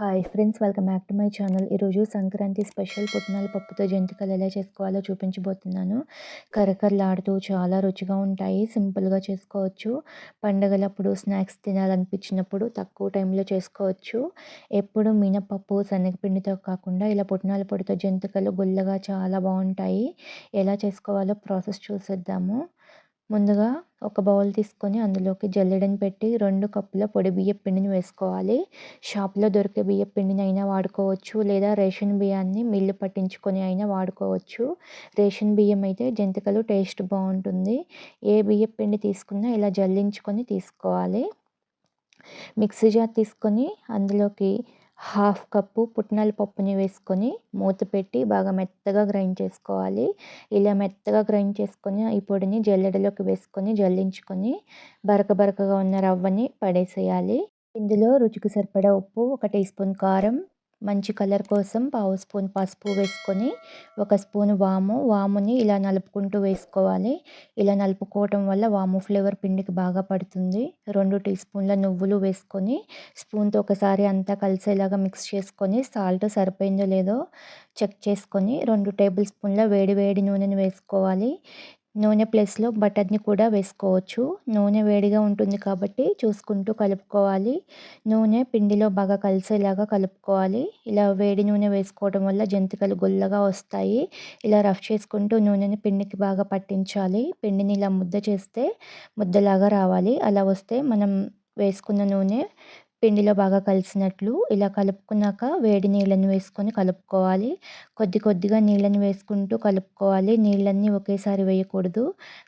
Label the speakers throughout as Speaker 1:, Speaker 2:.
Speaker 1: Hi friends welcome back to my channel ఈరోజు Sankranti special పుట్నాల పప్పుతో జంతికలు ఎలా చేసుకోవాలో చూపించబోతున్నాను. కరకరలాడుతూ చాలా రుచిగా ఉంటాయి. సింపుల్గా చేసుకోవచ్చు. పండగలప్పుడు స్నాక్స్ తినాలనిపించినప్పుడు తక్కువ టైంలో చేసుకోవచ్చు. ఎప్పుడు మినపప్పు శనగపిండితో కాకుండా ఇలా పుట్నాల పొడితో జంతికలు గుల్లగా చాలా బాగుంటాయి. ఎలా చేసుకోవాలో ప్రాసెస్ చూసేద్దాము. ముందుగా ఒక బౌల్ తీసుకొని అందులోకి జల్లెడని పెట్టి రెండు కప్పుల పొడి బియ్యం పిండిని వేసుకోవాలి. షాప్లో దొరికే బియ్యం పిండిని అయినా వాడుకోవచ్చు లేదా రేషన్ బియ్యాన్ని మిల్లు పట్టించుకొని అయినా వాడుకోవచ్చు. రేషన్ బియ్యం అయితే జంతికలు టేస్ట్ బాగుంటుంది. ఏ బియ్యం పిండి తీసుకున్నా ఇలా జల్లించుకొని తీసుకోవాలి. మిక్సీ జార్ తీసుకొని అందులోకి హాఫ్ కప్పు పుట్నాల పప్పుని వేసుకొని మూత పెట్టి బాగా మెత్తగా గ్రైండ్ చేసుకోవాలి. ఇలా మెత్తగా గ్రైండ్ చేసుకొని ఈ పొడిని జల్లెడలోకి వేసుకొని జల్లించుకొని బరక బరకగా ఉన్న రవ్వని పడేసేయాలి. ఇందులో రుచికి సరిపడా ఉప్పు ఒక టీ స్పూన్ కారం మంచి కలర్ కోసం పావు స్పూన్ పసుపు వేసుకొని ఒక స్పూన్ వాము. వాముని ఇలా నలుపుకుంటూ వేసుకోవాలి. ఇలా నలుపుకోవటం వల్ల వాము ఫ్లేవర్ పిండికి బాగా పడుతుంది. రెండు టీ స్పూన్ల నువ్వులు వేసుకొని స్పూన్తో ఒకసారి అంతా కలిసేలాగా మిక్స్ చేసుకొని సాల్ట్ సరిపోయిందో లేదో చెక్ చేసుకొని రెండు టేబుల్ స్పూన్ల వేడి వేడి నూనెని వేసుకోవాలి. నూనె ప్లేస్లో బటర్ని కూడా వేసుకోవచ్చు. నూనె వేడిగా ఉంటుంది కాబట్టి చూసుకుంటూ కలుపుకోవాలి. నూనె పిండిలో బాగా కలిసేలాగా కలుపుకోవాలి. ఇలా వేడి నూనె వేసుకోవడం వల్ల జంతికలు గుల్లగా వస్తాయి. ఇలా రఫ్ చేసుకుంటూ నూనెని పిండికి బాగా పట్టించాలి. పిండిని ఇలా ముద్ద చేస్తే ముద్దలాగా రావాలి. అలా వస్తే మనం వేసుకున్న నూనె పిండిలో బాగా కలిసినట్లు ఇలా కలుపుకున్నాక వేడి నీళ్ళని వేసుకొని కలుపుకోవాలి. కొద్ది కొద్దిగా నీళ్ళని వేసుకుంటూ కలుపుకోవాలి. నీళ్ళన్నీ ఒకేసారి వేయకూడదు.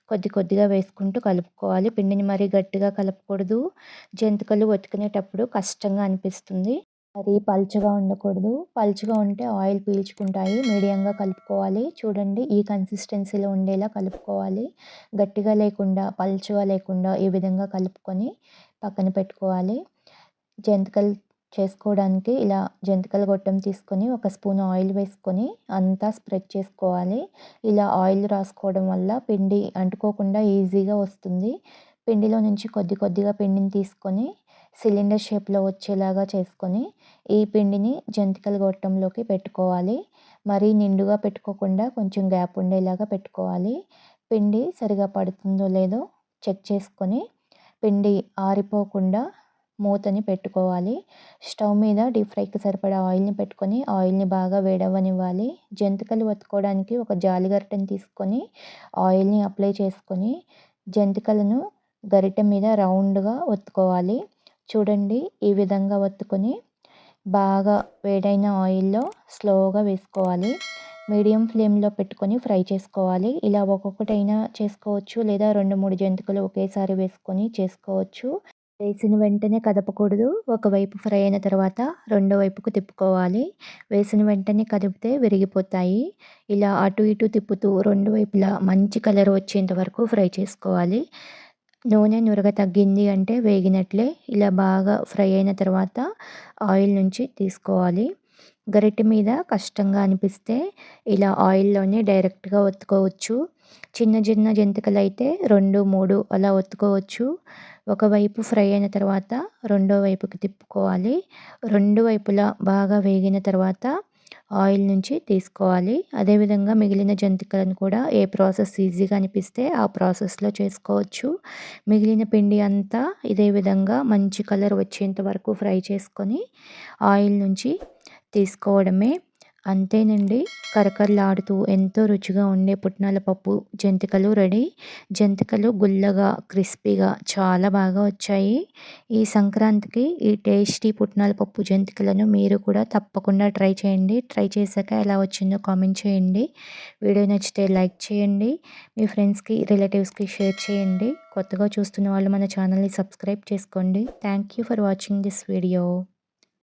Speaker 1: కొద్ది కొద్దిగా వేసుకుంటూ కలుపుకోవాలి. పిండిని మరీ గట్టిగా కలపకూడదు. జంతికలు ఉతికినేటప్పుడు కష్టంగా అనిపిస్తుంది. మరీ పలుచగా ఉండకూడదు. పలుచగా ఉంటే ఆయిల్ పీల్చుకుంటాయి. మీడియంగా కలుపుకోవాలి. చూడండి ఈ కన్సిస్టెన్సీలో ఉండేలా కలుపుకోవాలి. గట్టిగా లేకుండా పలుచగా లేకుండా ఈ విధంగా కలుపుకొని పక్కన పెట్టుకోవాలి. జంతికలు చేసుకోవడానికి ఇలా జంతికల గొట్టం తీసుకొని ఒక స్పూన్ ఆయిల్ వేసుకొని అంతా స్ప్రెడ్ చేసుకోవాలి. ఇలా ఆయిల్ రాసుకోవడం వల్ల పిండి అంటుకోకుండా ఈజీగా వస్తుంది. పిండిలో నుంచి కొద్ది కొద్దిగా పిండిని తీసుకొని సిలిండర్ షేప్లో వచ్చేలాగా చేసుకొని ఈ పిండిని జంతికల గొట్టంలోకి పెట్టుకోవాలి. మరీ నిండుగా పెట్టుకోకుండా కొంచెం గ్యాప్ ఉండేలాగా పెట్టుకోవాలి. పిండి సరిగా పడుతుందో లేదో చెక్ చేసుకొని పిండి ఆరిపోకుండా మూతని పెట్టుకోవాలి. స్టవ్ మీద డీప్ ఫ్రైకి సరిపడా ఆయిల్ని పెట్టుకొని ఆయిల్ని బాగా వేడవనివ్వాలి. జంతికలు వత్తుకోవడానికి ఒక జాలి గరిటెని తీసుకొని ఆయిల్ని అప్లై చేసుకొని జంతికలను గరిటె మీద రౌండ్గా ఒత్తుకోవాలి చూడండి ఈ విధంగా ఒత్తుకొని బాగా వేడైన ఆయిల్లో స్లోగా వేసుకోవాలి. మీడియం ఫ్లేమ్లో పెట్టుకొని ఫ్రై చేసుకోవాలి. ఇలా ఒక్కొక్కటైనా చేసుకోవచ్చు లేదా రెండు మూడు జంతికలు ఒకేసారి వేసుకొని చేసుకోవచ్చు. వేసిన వెంటనే కదపకూడదు. ఒకవైపు ఫ్రై అయిన తర్వాత రెండో వైపుకు తిప్పుకోవాలి. వేసిన వెంటనే కదిపితే విరిగిపోతాయి. ఇలా అటు ఇటు తిప్పుతూ రెండు వైపులా మంచి కలర్ వచ్చేంత వరకు ఫ్రై చేసుకోవాలి. నూనె నురగ తగ్గింది అంటే వేగినట్లే. ఇలా బాగా ఫ్రై అయిన తర్వాత ఆయిల్ నుంచి తీసుకోవాలి. గరిటె మీద కష్టంగా అనిపిస్తే ఇలా ఆయిల్లోనే డైరెక్ట్గా ఒత్తుకోవచ్చు. చిన్న చిన్న జంతికలు అయితే రెండు మూడు అలా ఒత్తుకోవచ్చు. ఒకవైపు ఫ్రై అయిన తర్వాత రెండో వైపుకి తిప్పుకోవాలి. రెండు వైపులా బాగా వేగిన తర్వాత ఆయిల్ నుంచి తీసుకోవాలి. అదేవిధంగా మిగిలిన జంతికలను కూడా ఏ ప్రాసెస్ ఈజీగా అనిపిస్తే ఆ ప్రాసెస్లో చేసుకోవచ్చు. మిగిలిన పిండి అంతా ఇదే విధంగా మంచి కలర్ వచ్చేంత వరకు ఫ్రై చేసుకొని ఆయిల్ నుంచి తీసుకోవడమే. అంతేనండి. కరకరలాడుతూ ఎంతో రుచిగా ఉండే పుట్నాల పప్పు జంతికలు రెడీ. జంతికలు గుల్లగా క్రిస్పీగా చాలా బాగా వచ్చాయి. ఈ సంక్రాంతికి ఈ టేస్టీ పుట్నాల పప్పు జంతికలను మీరు కూడా తప్పకుండా ట్రై చేయండి. ట్రై చేశాక ఎలా వచ్చిందో కామెంట్ చేయండి. వీడియో నచ్చితే లైక్ చేయండి. మీ ఫ్రెండ్స్కి రిలేటివ్స్కి షేర్ చేయండి. కొత్తగా చూస్తున్న వాళ్ళు మన ఛానల్ని సబ్స్క్రైబ్ చేసుకోండి. Thank you for watching this video.